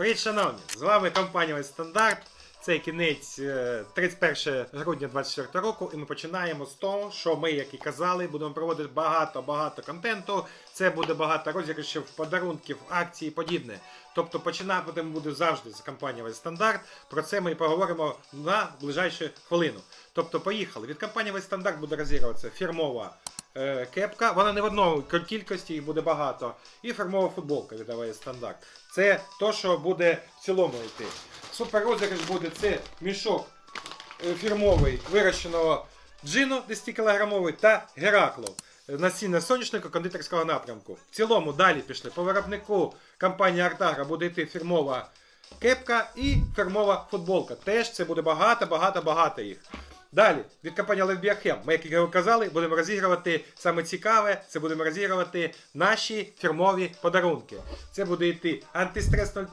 Привіт, шановні! З вами компанія Стандарт. Це кінець е, 31 грудня 2024 року, і ми починаємо з того, що ми, як і казали, будемо проводити багато-багато контенту. Це буде багато розіграшів, подарунків, акцій і подібне. Тобто починати ми будемо завжди з компанії Весь Стандарт. Про це ми поговоримо на ближайшу хвилину. Тобто, поїхали. Від компанії Весь Стандарт буде розігруватися фірмова е, кепка. Вона не в одному кількості, їх буде багато. І фірмова футболка від АВС Стандарт. Це то, що буде в цілому йти. Супер розіграш буде це мішок е, фірмовий вирощеного джину 10 кілограмовий та Гераклов. е, Насіння соняшника кондитерського напрямку. В цілому далі пішли. По виробнику компанії Артара буде йти фірмова кепка і фірмова футболка. Теж це буде багато, багато, багато їх. Далі, від компанії Левбіахем, ми, як і казали, будемо розігрувати саме цікаве, це будемо розігрувати наші фірмові подарунки. Це буде йти антистрес 03